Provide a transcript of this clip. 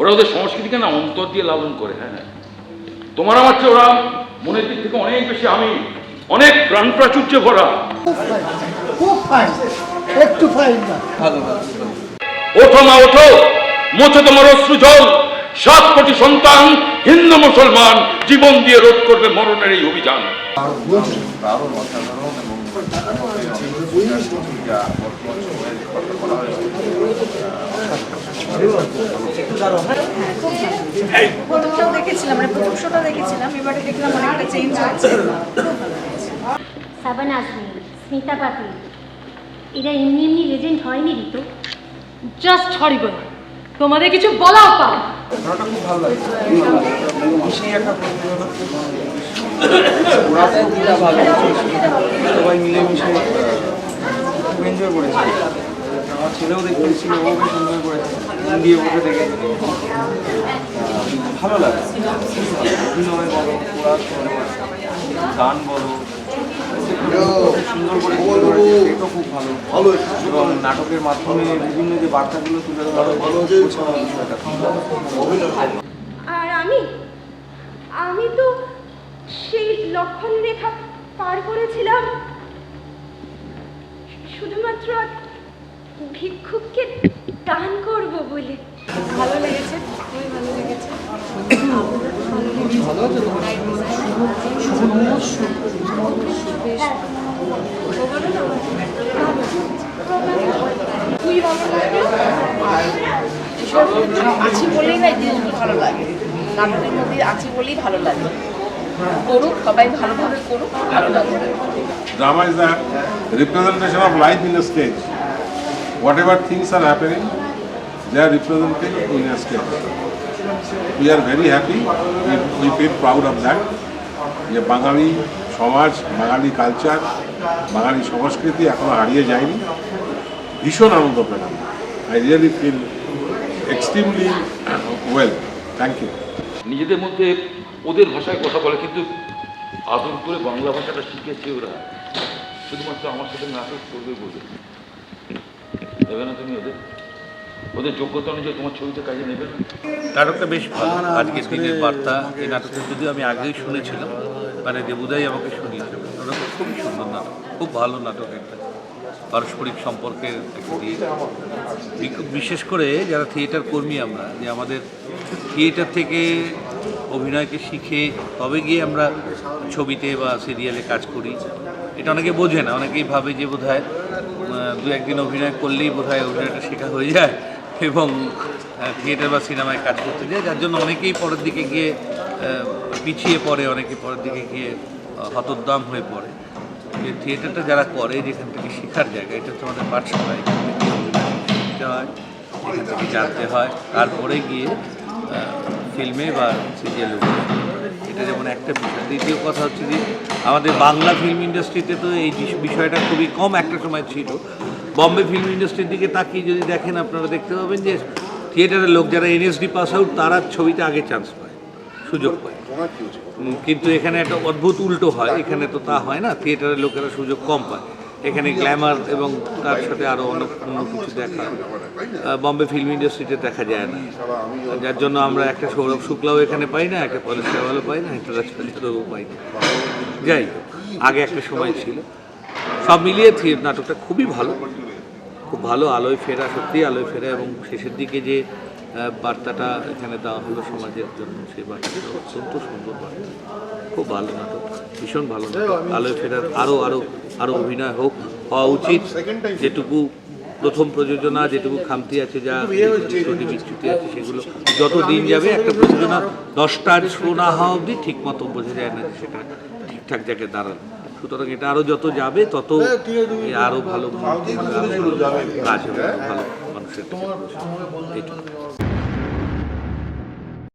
ওরা ওদের সংস্কৃতিকে না অন্তর দিয়ে লালন করে হ্যাঁ তোমার আমার চেয়ে ওরা মনের দিক থেকে অনেক বেশি আমি অনেক প্রাণ প্রাচুর্যে ভরা। খুব ফাইন একটু ফাইন না। ওঠো মা ওঠো মোছো তোমার অশ্রু জল। সাত কোটি সন্তান হিন্দু মুসলমান জীবন দিয়ে রোধ করবে মরণের এই অভিযান দারুণ অসাধারণ এবং যা বর্তমান সময়ের কথা বলা হয়েছে প্রথমটাও দেখেছিলাম মানে প্রথম শোটা দেখেছিলাম এবারে দেখলাম অনেকটা চেঞ্জ সাবান স্মিতা পাতিল এরা এমনি এমনি লেজেন্ড হয়নি ঋতু। জাস্ট হরিবল তোমাদের কিছু বলাও পাও ভালো সবাই মিলেমিশে খুব এনজয় করেছে। আমার ছেলেও দেখতে ছিল ও বেশ এনজয় করেছে। দিয়ে বসে দেখেছে। ভালো লাগে। অভিনয় বলো ওরা গান বলো। সুন্দর করে সেটাও খুব ভালো। এবং নাটকের মাধ্যমে বিভিন্ন যে বার্তাগুলো তুলে ধরা ভালো ভালো। আর আমি আমি তো সেই লক্ষণ রেখা পার করেছিলাম। শুধুমাত্র ভিক্ষুককে দান করব বলে। ভালো লেগেছে খুবই ভালো লেগেছে আছি বলেই না এই জিনিসগুলো ভালো লাগে নাটকের মধ্যে আছি বলেই ভালো লাগে করুক সবাই ভালোভাবে করুক ভালো লাগে Drama is the representation of life in a stage. Whatever things are happening, they are represented in a stage. We are very happy, we, we feel proud of that. যে বাঙালি সমাজ বাঙালি কালচার বাঙালি সংস্কৃতি এখনও হারিয়ে যায়নি। ভীষণ আনন্দ পেলাম। I really feel extremely well thank you নিজেদের মধ্যে ওদের ভাষায় কথা বলে কিন্তু আদর করে বাংলা ভাষাটা শিখেছে ওরা। শুধুমাত্র আমার সাথে নাটক করবে বলে। দেবে না তুমি ওদের? ওদের যোগ্যতা অনুযায়ী তোমার ছবিতে কাজে নেবে নাটকটা বেশ ভালো। আজকের দিনের বার্তা এই নাটকটা যদিও আমি আগেই শুনেছিলাম মানে দেবুদাই আমাকে শুনিয়েছিল নাটকটা খুবই সুন্দর নাটক খুব ভালো নাটক একটা পারস্পরিক সম্পর্কের একটা দিক। বিশেষ করে যারা থিয়েটার কর্মী আমরা যে আমাদের থিয়েটার থেকে অভিনয়কে শিখে তবে গিয়ে আমরা ছবিতে বা সিরিয়ালে কাজ করি। এটা অনেকে বোঝে না অনেকেই ভাবে যে বোধ হয় দু একদিন অভিনয় করলেই বোধ হয় অভিনয়টা শেখা হয়ে যায়। এবং থিয়েটার বা সিনেমায় কাজ করতে যায়, যার জন্য অনেকেই পরের দিকে গিয়ে পিছিয়ে পড়ে, অনেকে পরের দিকে গিয়ে হতোদ্দাম হয়ে পড়ে। যে থিয়েটারটা যারা করে, যেখান থেকে শেখার জায়গা, এটা হচ্ছে আমাদের পাঠশালা, এখান থেকে শিখতে হয়, এখান থেকে জানতে হয়, তারপরে গিয়ে ফিল্মে বা সিরিয়ালে এটা যেমন একটা বিষয়। দ্বিতীয় কথা হচ্ছে যে, আমাদের বাংলা ফিল্ম ইন্ডাস্ট্রিতে তো এই বিষ- বিষয়টা খুবই কম একটা সময় ছিল। বম্বে ফিল্ম ইন্ডাস্ট্রির দিকে তাকিয়ে যদি দেখেন, আপনারা দেখতে পাবেন যে থিয়েটারের লোক যারা এনএসডি পাস আউট, তারা ছবিতে আগে চান্স পায়, সুযোগ পায়। কিন্তু এখানে একটা অদ্ভুত উল্টো হয়, এখানে তো তা হয় না, থিয়েটারের লোকেরা সুযোগ কম পায়। এখানে গ্ল্যামার এবং তার সাথে আরও অনেক অন্য কিছু দেখা বম্বে ফিল্ম ইন্ডাস্ট্রিতে দেখা যায় না। যার জন্য আমরা একটা সৌরভ শুক্লাও এখানে পাই না, একটা পরেশ রাওয়ালও পাই না, একটা রাজপালিয়ারও পাই না। যাই আগে একটা সময় ছিল। সব মিলিয়ে নাটকটা খুবই ভালো। খুব ভালো আলোয় ফেরা সত্যি আলোয় ফেরা এবং শেষের দিকে যে বার্তাটা এখানে দেওয়া হলো সমাজের জন্য, সেই বার্তাটা অত্যন্ত সুন্দর বার্তা। খুব ভালো নাটক, ভীষণ ভালো নাটক। আলোয় ফেরার আরও আরও আরও অভিনয় হোক, হওয়া উচিত। যেটুকু প্রথম প্রযোজনা, যেটুকু খামতি আছে যা ত্রুটি বিচ্যুতি আছে সেগুলো যত দিন যাবে, একটা প্রযোজনা দশটার শো না হওয়া অবধি ঠিক মতো বোঝা যায় না সেটা ঠিকঠাক জায়গায় দাঁড়ানো সুতরাং এটা আরও যত যাবে তত আরও ভালো মানে আরও ভালো কাজ হবে ভালো মানুষের